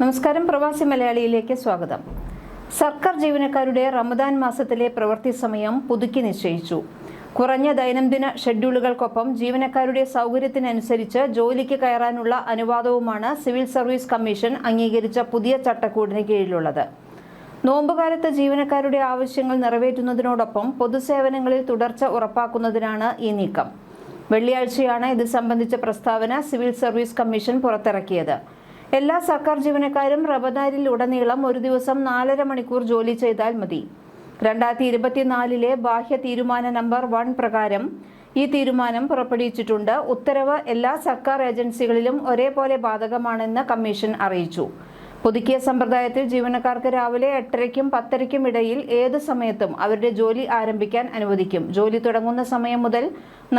നമസ്കാരം. പ്രവാസി മലയാളിയിലേക്ക് സ്വാഗതം. സർക്കാർ ജീവനക്കാരുടെ റമദാൻ മാസത്തിലെ പ്രവൃത്തി സമയം പുതുക്കി നിശ്ചയിച്ചു. കുറഞ്ഞ ദൈനംദിന ഷെഡ്യൂളുകൾക്കൊപ്പം ജീവനക്കാരുടെ സൗകര്യത്തിനനുസരിച്ച് ജോലിക്ക് കയറാനുള്ള അനുവാദവുമാണ് സിവിൽ സർവീസ് കമ്മീഷൻ അംഗീകരിച്ച പുതിയ ചട്ടക്കൂടിന് കീഴിലുള്ളത്. നോമ്പുകാലത്ത് ജീവനക്കാരുടെ ആവശ്യങ്ങൾ നിറവേറ്റുന്നതിനോടൊപ്പം പൊതുസേവനങ്ങളിൽ തുടർച്ച ഉറപ്പാക്കുന്നതിനാണ് ഈ നീക്കം. വെള്ളിയാഴ്ചയാണ് ഇത് സംബന്ധിച്ച പ്രസ്താവന സിവിൽ സർവീസ് കമ്മീഷൻ പുറത്തിറക്കിയത്. എല്ലാ സർക്കാർ ജീവനക്കാരും റബദാരിൽ ഉടനീളം ഒരു ദിവസം നാലര മണിക്കൂർ ജോലി ചെയ്താൽ മതി. രണ്ടായിരത്തി ഇരുപത്തിനാലിലെ ബാഹ്യ തീരുമാന നമ്പർ വൺ പ്രകാരം ഈ തീരുമാനം പുറപ്പെടുവിച്ചിട്ടുണ്ട്. ഉത്തരവ് എല്ലാ സർക്കാർ ഏജൻസികളിലും ഒരേപോലെ ബാധകമാണെന്ന് കമ്മീഷൻ അറിയിച്ചു. പുതുക്കിയ സമ്പ്രദായത്തിൽ ജീവനക്കാർക്ക് രാവിലെ എട്ടരയ്ക്കും പത്തരയ്ക്കും ഇടയിൽ ഏത് സമയത്തും അവരുടെ ജോലി ആരംഭിക്കാൻ അനുവദിക്കും. ജോലി തുടങ്ങുന്ന സമയം മുതൽ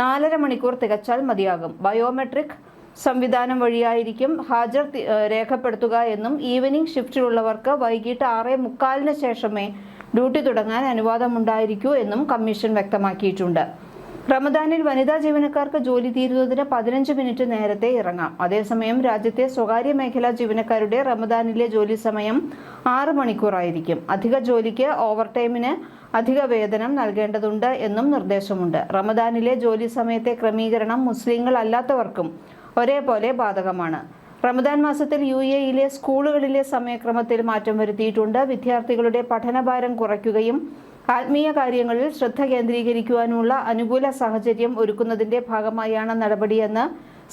നാലര മണിക്കൂർ തികച്ചാൽ മതിയാകും. ബയോമെട്രിക് സംവിധാനം വഴിയായിരിക്കും ഹാജർ രേഖപ്പെടുത്തുക എന്നും ഈവനിംഗ് ഷിഫ്റ്റിലുള്ളവർക്ക് വൈകിട്ട് ആറേ മുക്കാലിന് ശേഷമേ ഡ്യൂട്ടി തുടങ്ങാൻ അനുവാദമുണ്ടായിരിക്കൂ എന്നും കമ്മീഷൻ വ്യക്തമാക്കിയിട്ടുണ്ട്. റമദാനിൽ വനിതാ ജീവനക്കാർക്ക് ജോലി തീരുന്നതിന് പതിനഞ്ച് മിനിറ്റ് നേരത്തെ ഇറങ്ങാം. അതേസമയം രാജ്യത്തെ സ്വകാര്യ മേഖലാ ജീവനക്കാരുടെ റമദാനിലെ ജോലി സമയം ആറ് മണിക്കൂറായിരിക്കും. അധിക ജോലിക്ക് ഓവർ ടൈമിന് അധിക വേതനം നൽകേണ്ടതുണ്ട് എന്നും നിർദ്ദേശമുണ്ട്. റമദാനിലെ ജോലി സമയത്തെ ക്രമീകരണം മുസ്ലിങ്ങൾ അല്ലാത്തവർക്കും ഒരേപോലെ ബാധകമാണ്. റമദാൻ മാസത്തിൽ യു എയിലെ സ്കൂളുകളിലെ സമയക്രമത്തിൽ മാറ്റം വരുത്തിയിട്ടുണ്ട്. വിദ്യാർത്ഥികളുടെ പഠനഭാരം കുറയ്ക്കുകയും ആത്മീയ കാര്യങ്ങളിൽ ശ്രദ്ധ കേന്ദ്രീകരിക്കുവാനുള്ള അനുകൂല സാഹചര്യം ഒരുക്കുന്നതിന്റെ ഭാഗമായാണ് നടപടിയെന്ന്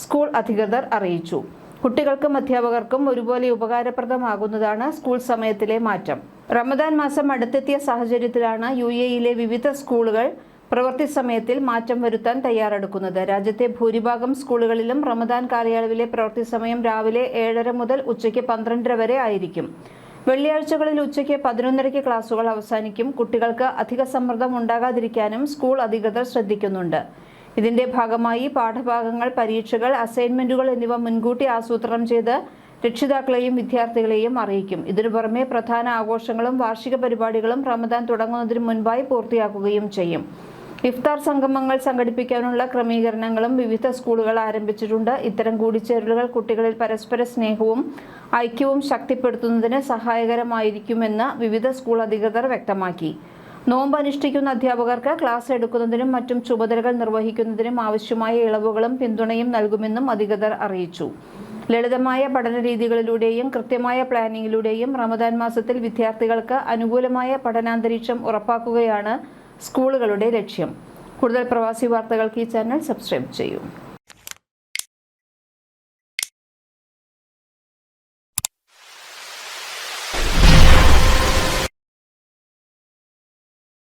സ്കൂൾ അധികൃതർ അറിയിച്ചു. കുട്ടികൾക്കും അധ്യാപകർക്കും ഒരുപോലെ ഉപകാരപ്രദമാകുന്നതാണ് സ്കൂൾ സമയത്തിലെ മാറ്റം. റമദാൻ മാസം അടുത്തെത്തിയ സാഹചര്യത്തിലാണ് യു എയിലെ വിവിധ സ്കൂളുകൾ പ്രവൃത്തി സമയത്തിൽ മാറ്റം വരുത്താൻ തയ്യാറെടുക്കുന്നത്. രാജ്യത്തെ ഭൂരിഭാഗം സ്കൂളുകളിലും റമദാൻ കാലയളവിലെ പ്രവൃത്തി സമയം രാവിലെ ഏഴര മുതൽ ഉച്ചയ്ക്ക് പന്ത്രണ്ടര വരെ ആയിരിക്കും. വെള്ളിയാഴ്ചകളിൽ ഉച്ചയ്ക്ക് പതിനൊന്നരയ്ക്ക് ക്ലാസുകൾ അവസാനിക്കും. കുട്ടികൾക്ക് അധിക സമ്മർദ്ദം ഉണ്ടാകാതിരിക്കാനും സ്കൂൾ അധികൃതർ ശ്രദ്ധിക്കുന്നുണ്ട്. ഇതിന്റെ ഭാഗമായി പാഠഭാഗങ്ങൾ പരീക്ഷകൾ അസൈൻമെന്റുകൾ എന്നിവ മുൻകൂട്ടി ആസൂത്രണം ചെയ്ത് രക്ഷിതാക്കളെയും വിദ്യാർത്ഥികളെയും അറിയിക്കും. ഇതിനു പുറമെ പ്രധാന ആഘോഷങ്ങളും വാർഷിക പരിപാടികളും റമദാൻ തുടങ്ങുന്നതിന് മുൻപായി പൂർത്തിയാക്കുകയും ചെയ്യും. ഇഫ്താർ സംഗമങ്ങൾ സംഘടിപ്പിക്കാനുള്ള ക്രമീകരണങ്ങളും വിവിധ സ്കൂളുകൾ ആരംഭിച്ചിട്ടുണ്ട്. ഇത്തരം കൂടിച്ചേരലുകൾ കുട്ടികളിൽ പരസ്പര സ്നേഹവും ഐക്യവും ശക്തിപ്പെടുത്തുന്നതിന് സഹായകരമായിരിക്കുമെന്ന് വിവിധ സ്കൂൾ അധികൃതർ വ്യക്തമാക്കി. നോമ്പ് അനുഷ്ഠിക്കുന്ന അധ്യാപകർക്ക് ക്ലാസ് എടുക്കുന്നതിനും മറ്റും ചുമതലകൾ നിർവഹിക്കുന്നതിനും ആവശ്യമായ ഇളവുകളും പിന്തുണയും നൽകുമെന്നും അധികൃതർ അറിയിച്ചു. ലളിതമായ പഠന രീതികളിലൂടെയും കൃത്യമായ പ്ലാനിങ്ങിലൂടെയും റമദാൻ മാസത്തിൽ വിദ്യാർത്ഥികൾക്ക് അനുകൂലമായ പഠനാന്തരീക്ഷം ഉറപ്പാക്കുകയാണ് സ്കൂളുകളുടെ ലക്ഷ്യം. കൂടുതൽ പ്രവാസി വാർത്തകൾക്ക് ഈ ചാനൽ സബ്സ്ക്രൈബ് ചെയ്യൂ.